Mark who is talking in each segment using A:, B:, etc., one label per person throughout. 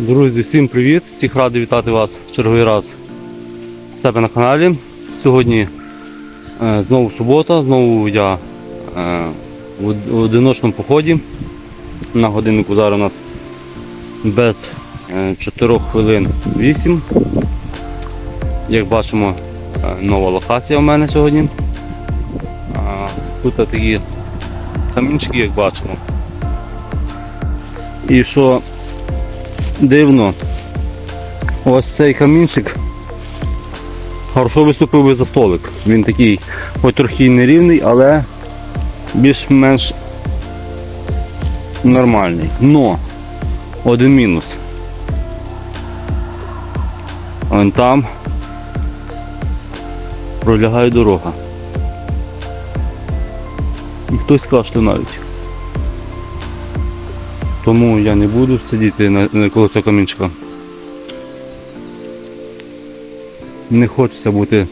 A: Друзі, всім привіт! Всіх радий вітати вас в черговий раз в себе на каналі. Сьогодні е, знову субота, знову я е, в одиночному поході. На годиннику зараз у нас без е, 4 хвилин 8. Як бачимо, е, нова локація у мене сьогодні. А, Тут такі камінчики, як бачимо. І що дивно, ось цей камінчик хорошо виступив би за столик. Він такий, хоч трохи нерівний, але більш-менш нормальний. Но один мінус. Вон там пролягає дорога. І хтось кашляє навіть. Тому я не буду сидіти на, на цього камінчика. Не хочеться бути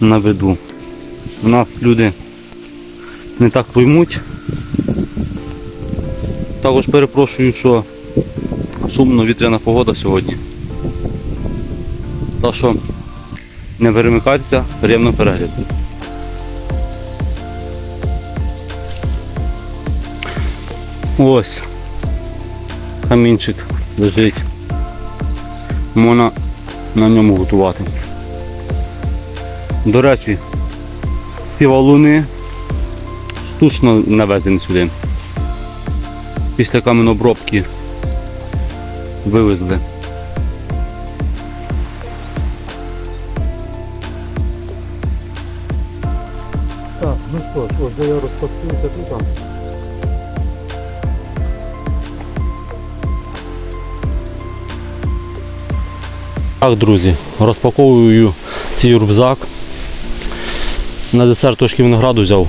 A: на виду. У нас люди не так поймуть. Також перепрошую, що шумно вітряна погода сьогодні. Так що не перемикайтеся, приємного перегляду. Ось камінчик лежить. Можна на ньому готувати. До речі, ці валуни штучно навезені сюди. Після каменобробки вивезли.
B: Так,
A: друзі, розпаковую свій рюкзак. На десерт трошки винограду взяв.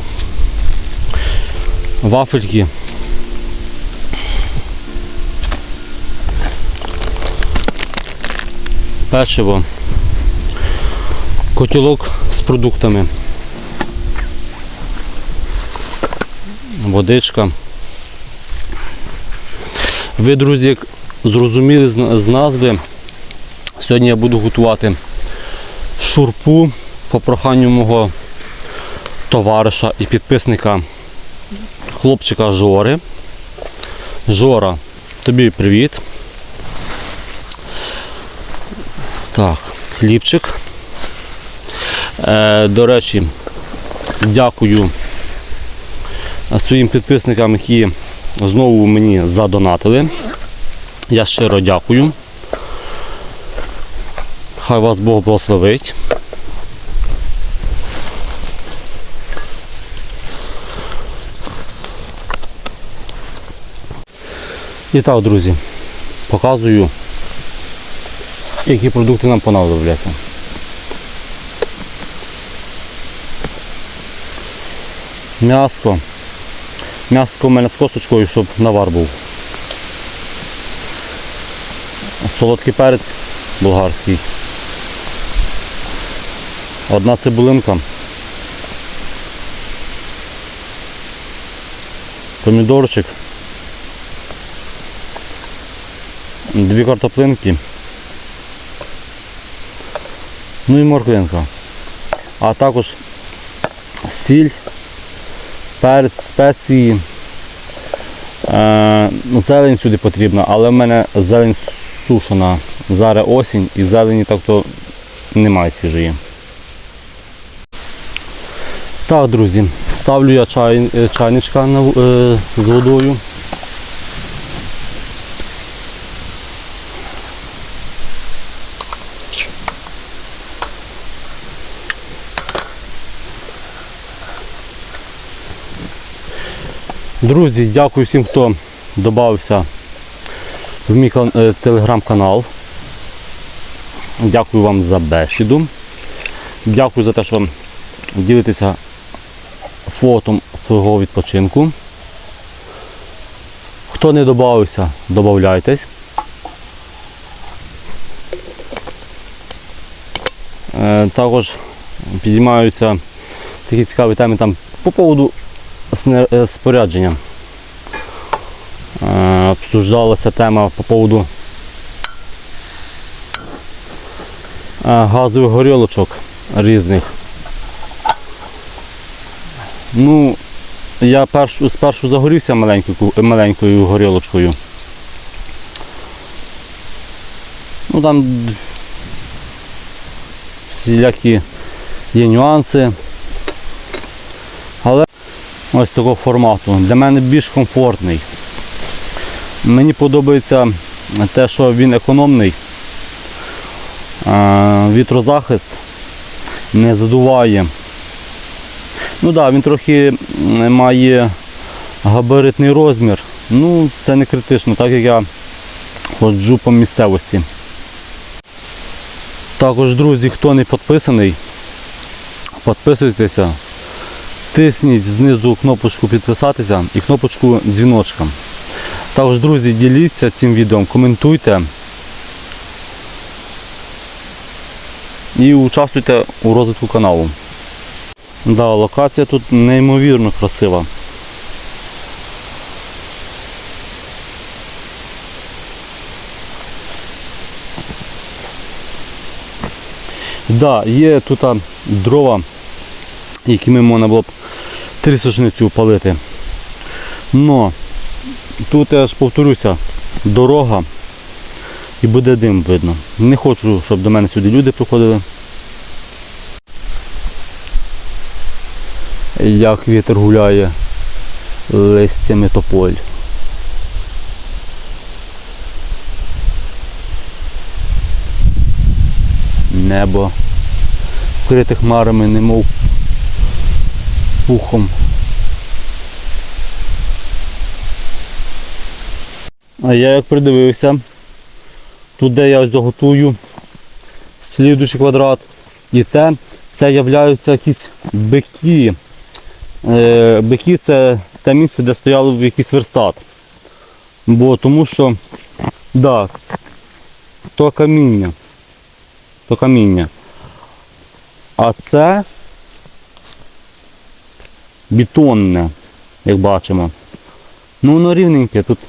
A: Вафельки. Печиво. Котілок з продуктами. Водичка. Ви, друзі, зрозуміли з- назви, Сьогодні я буду готувати шурпу по проханню мого товариша і підписника хлопчика Жори. Жора, тобі привіт. Так, хлібчик. Е, до речі, дякую своїм підписникам, які знову мені задонатили. Я щиро дякую. Хай вас Бог благословить. І так, друзі, показую, які продукти нам понадобляться. М'яско. М'яско у мене з косточкою, щоб навар був. Солодкий перець болгарський. Одна цибулинка. Помідорчик. Дві картоплинки. Ну і морквинка. А також сіль, перець, спеції. Е, зелень сюди потрібна, але в мене зелень сушена. Зараз осінь і зелені так то немає свіжої. Так, друзі, ставлю я чай, е, чайничка на, е, з водою. Друзі, дякую всім, хто додався в мій е, телеграм-канал. Дякую вам за бесіду. Дякую за те, що ділитеся фото свого відпочинку. Хто не додався, додавайтесь. Е, також підіймаються такі цікаві теми там по поводу е, спорядження. Е, обсуждалася тема по поводу газових горілочок різних. Ну, я першу, спершу загорівся маленькою, маленькою горілочкою. Ну там всілякі є нюанси. Але ось такого формату. Для мене більш комфортний. Мені подобається те, що він економний. Е, Вітрозахист не задуває. Ну да, він трохи має габаритний розмір. Ну, це не критично, так як я ходжу по місцевості. Також, друзі, хто не підписаний, підписуйтеся, тисніть знизу кнопочку підписатися і кнопочку дзвіночка. Також, друзі, діліться цим відео, коментуйте і участвуйте у розвитку каналу. Да, локація тут неймовірно красива. Да, є тут дрова, якими можна було б трісочницю палити. Но тут я ж повторюся, дорога і буде дим видно. Не хочу, щоб до мене сюди люди приходили. Як вітер гуляє листями тополь. Небо вкрите хмарами, немов пухом. А я як придивився, тут де я ось доготую слідуючий квадрат, і те це являються якісь бики. Е, бики це те місце, де стояв якийсь верстат. Бо тому що, да, то каміння. То каміння. А це бетонне, як бачимо. Ну воно рівненьке, тут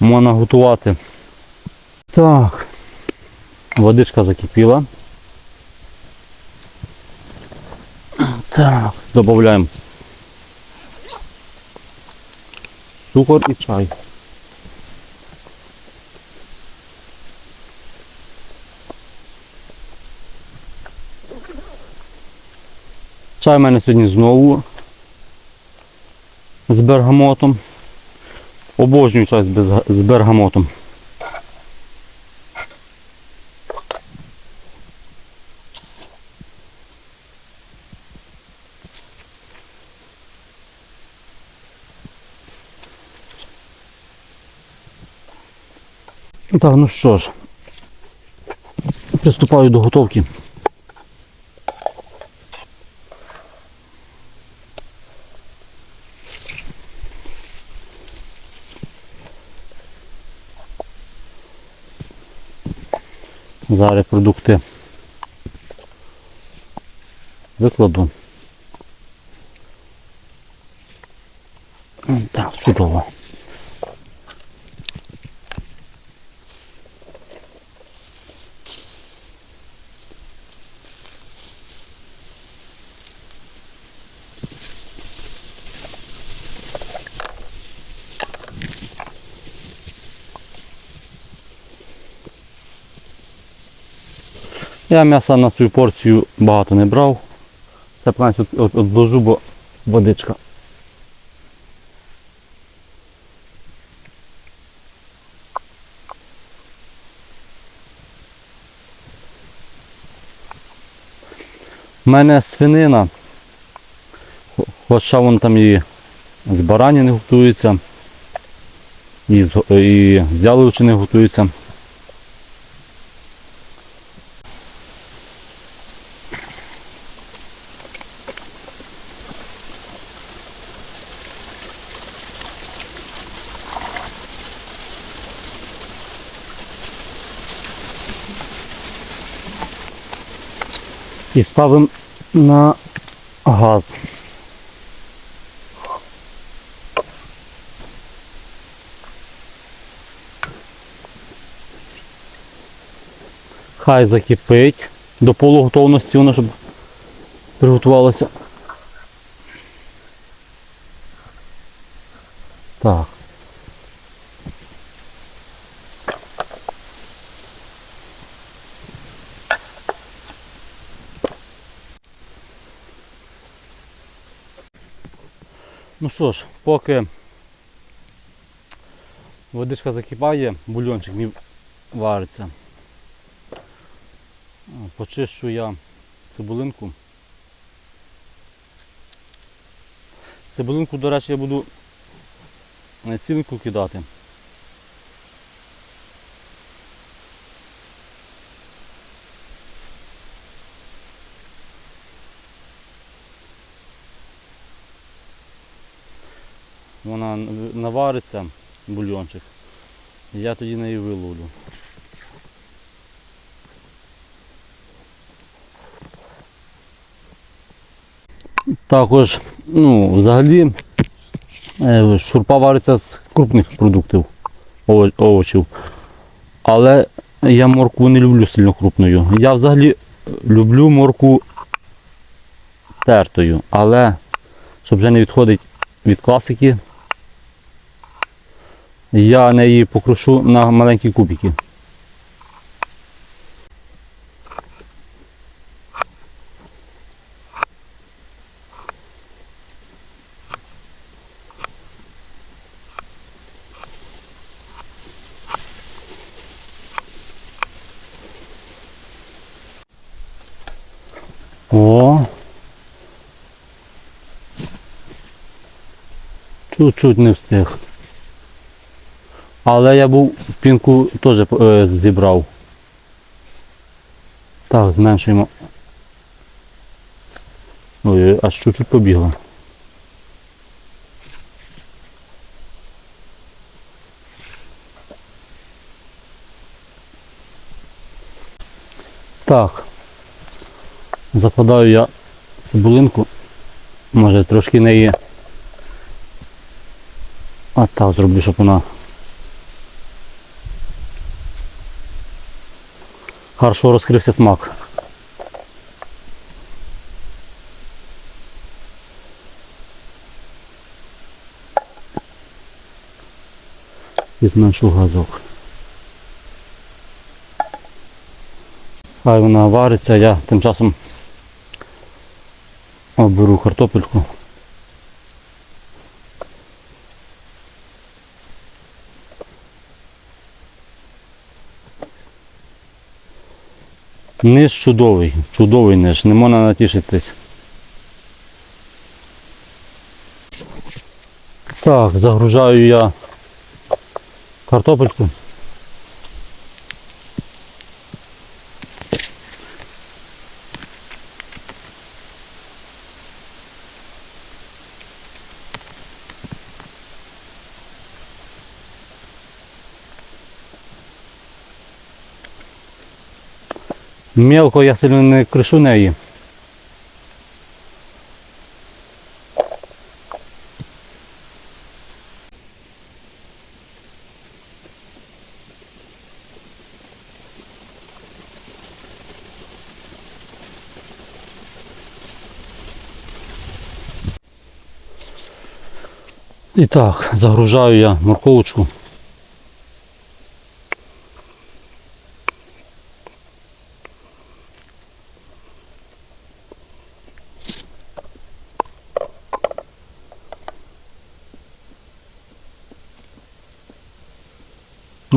A: можна готувати. Так, водичка закипіла. Так, додаємо цукор і чай. Чай в мене сьогодні знову з бергамотом. Обожнюю чай з бергамотом. Так, ну що ж, приступаю до готовки. Зараз продукти викладу. Так, чудово. Я м'яса на свою порцію багато не брав. Це от, отложу, бо водичка. У мене свинина, хоча вон там і з баранини готується, і і з яловичини готується. І ставимо на газ. Хай закипить до полуготовності воно, щоб приготувалося. Так. Ну що ж, поки водичка закипає, бульончик мій вариться. Почищу я цибулинку. Цибулинку, до речі, я буду на цілинку кидати. Вона навариться, бульйончик, я тоді неї виловлю. Також, ну, взагалі, е, шурпа вариться з крупних продуктів, овочів. Але я моркву не люблю сильно крупною. Я взагалі люблю моркву тертою, але щоб вже не відходить від класики, я неї покрушу на маленькі кубики. О. Чуть-чуть не встиг. Але я був пінку теж е, зібрав. Так, зменшуємо. Ой, аж чуть-чуть побігло. Так. Закладаю я цибулинку. Може трошки неї. А так зроблю, щоб вона хорошо розкрився смак. І зменшу газок. Хай вона вариться, я тим часом оберу картопельку. Низ чудовий, чудовий низ, не можна натішитись. Так, загружаю я картопельку. Мелко я сильно не кришу неї. І так, загружаю я морковочку.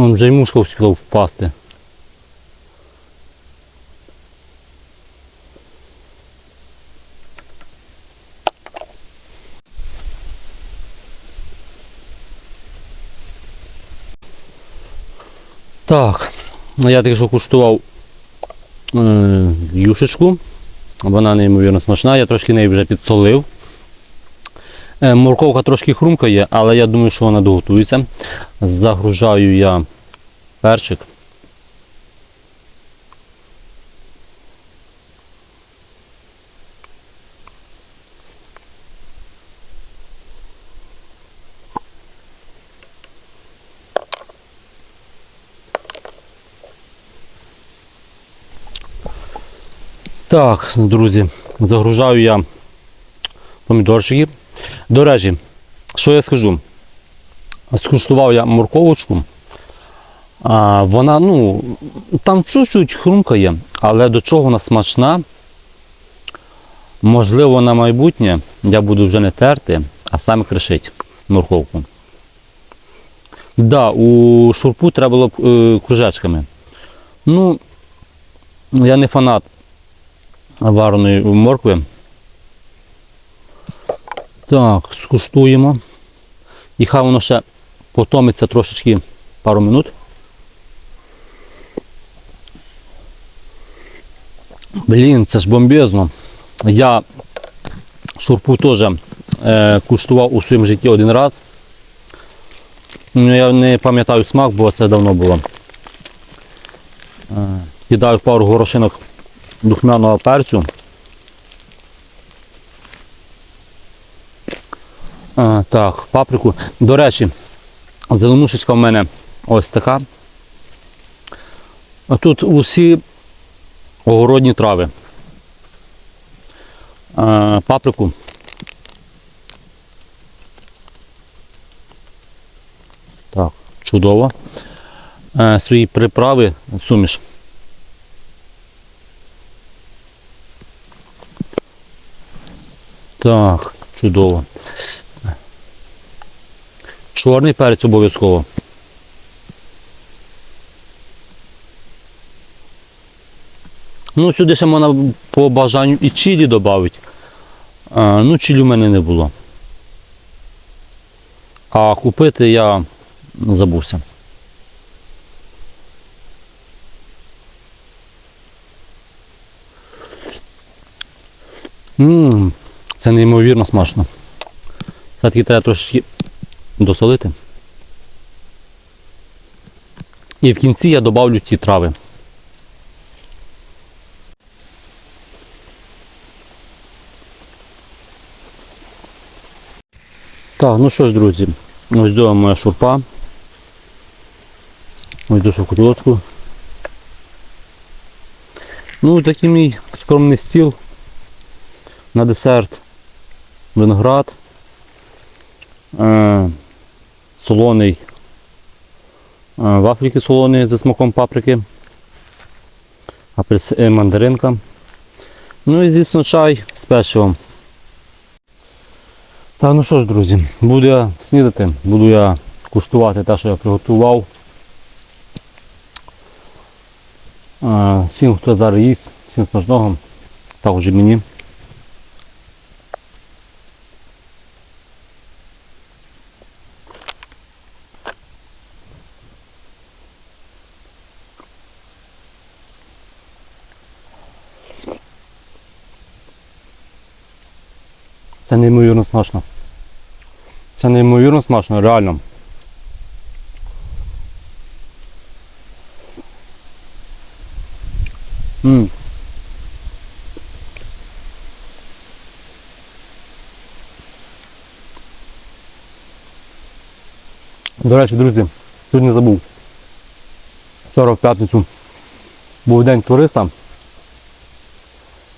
A: Вон вже й мушка встигла впасти. Так, я тільки що куштував е, юшечку. Вона неймовірно смачна, я трошки неї вже підсолив. Е, Морковка трошки хрумкає, але я думаю, що вона доготується. Загружаю я перчик. Так, друзі, загружаю я помідорчики. До речі, що я скажу? Скуштував я морковочку. А, вона, ну, там чуть-чуть хрумкає, але до чого вона смачна. Можливо, на майбутнє я буду вже не терти, а саме кришити морковку. Да, у шурпу треба було б е, кружечками. Ну, я не фанат вареної моркви. Так, скуштуємо. І хай воно ще потомиться трошечки пару минут. Блін, це ж бомбезно. Я шурпу теж е, куштував у своєму житті один раз. Ну, я не пам'ятаю смак, бо це давно було. Е, пару горошинок духмяного перцю. Е, так, паприку. До речі, зеленушечка в мене ось така. Тут усі огородні трави. Е, паприку. Так, чудово. Е, свої приправи, суміш. Так, чудово. Чорний перець обов'язково. Ну, сюди ще можна по бажанню і чилі додати. А, ну, чилі в мене не було. А купити я забувся. Ммм, це неймовірно смачно. Все-таки треба трошечки досолити. І в кінці я додавлю ті трави. Так, ну що ж, друзі, ось дома моя шурпа. Ось душу котілочку. Ну, такий мій скромний стіл. На десерт виноград. Е, солоний. Е, вафліки солоні зі смаком паприки. Апельси, е, мандаринка. Ну і звісно чай з печивом. Так, ну що ж, друзі, буду я снідати, буду я куштувати те, що я приготував. Всім, хто зараз їсть, всім смачного, також і мені. Це неймовірно смачно. Це неймовірно смачно, реально. М. До речі, друзі, тут не забув. Вчора в п'ятницю був день туриста.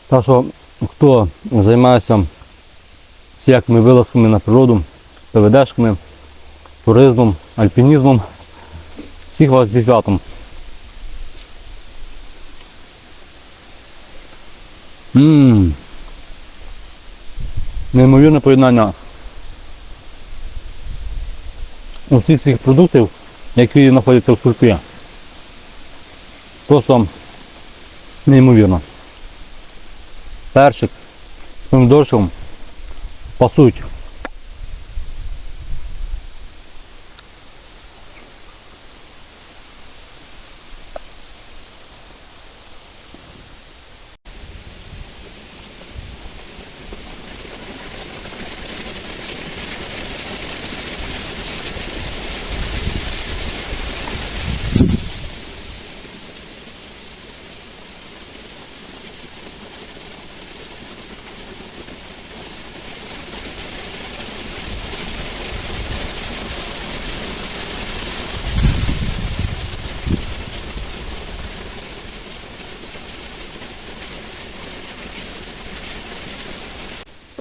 A: Так що хто займається всякими вилазками на природу, ПВДшками, туризмом, альпінізмом. Всіх вас зі святом. Ммм. Неймовірне поєднання усіх цих продуктів, які знаходяться в шурпі. Просто неймовірно. Перчик з помідорчиком пасують.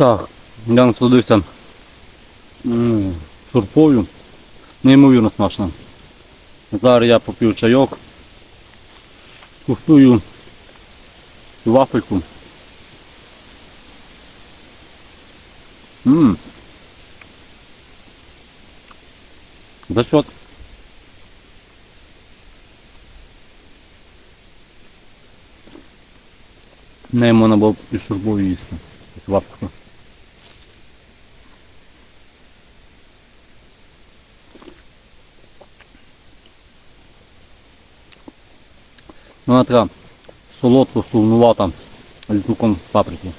A: Так, я насолодився м, шурпою. Неймовірно смачно. Зараз я поп'ю чайок. Скуштую цю вафельку. Ммм. За счет Не можна було і шурбою їсти. Вафельку. Вона така солодко, солонувата зі смаком паприки.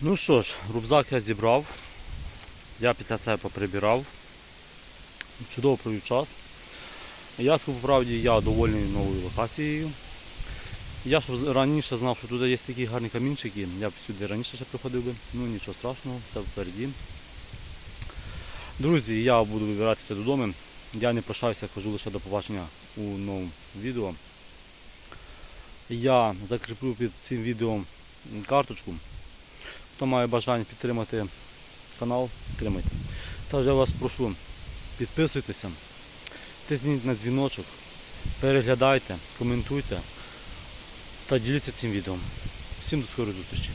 A: Ну що ж, рюкзак я зібрав. Я після себе поприбирав. Чудово провів час. Я по правді я довольний новою локацією. Я ж раніше знав, що тут є такі гарні камінчики, я б сюди раніше ще приходив би. Ну нічого страшного, все впереді. Друзі, я буду вибиратися додому. Я не прощаюся, кажу лише до побачення у новому відео. Я закріплю під цим відео карточку. Хто має бажання підтримати канал, підтримайте. Також я вас прошу, підписуйтеся, тисніть на дзвіночок, переглядайте, коментуйте та діліться цим відео. Всім до скорої зустрічі!